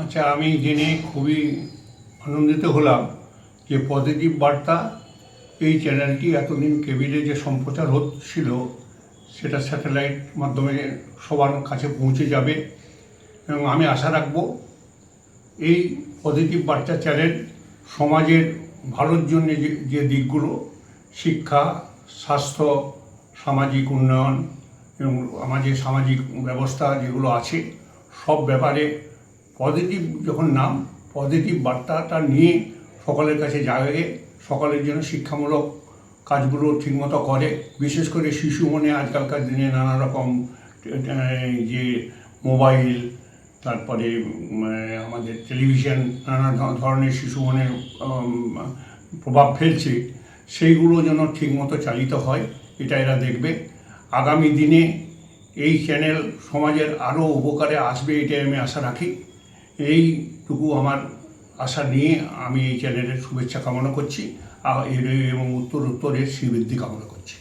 আচ্ছা আমি জেনে খুবই আনন্দিত হলাম যে পজিটিভ বার্তা এই চ্যানেলটি এতদিন কেবিলে যে সম্প্রচার হচ্ছিল, সেটা স্যাটেলাইট মাধ্যমে সবার কাছে পৌঁছে যাবে। এবং আমি আশা রাখব এই পজিটিভ বার্তা চ্যানেল সমাজের ভালোর জন্য যে যে দিকগুলো, শিক্ষা, স্বাস্থ্য, সামাজিক উন্নয়ন এবং আমাদের সামাজিক ব্যবস্থা যেগুলো আছে, সব ব্যাপারে পজিটিভ যখন নাম পজিটিভ বার্তাটা নিয়ে সকলের কাছে যাবে সকলের জন্য শিক্ষামূলক কাজগুলো ঠিকমতো করে, বিশেষ করে শিশু মনে আজকালকার দিনে নানা রকম যে মোবাইল, তারপরে আমাদের টেলিভিশন, নানা ধরনের শিশু মনের প্রভাব ফেলছে, সেইগুলো যেন ঠিকমতো চালিত হয়, এটা এরা দেখবে। আগামী দিনে এই চ্যানেল সমাজের আরও উপকারে আসবে, এটাই আমি আশা রাখি। এইটুকু আমার আশা নিয়ে আমি এই চ্যানেলের শুভেচ্ছা কামনা করছি এবং উত্তর উত্তরের শ্রীবৃদ্ধি কামনা করছি।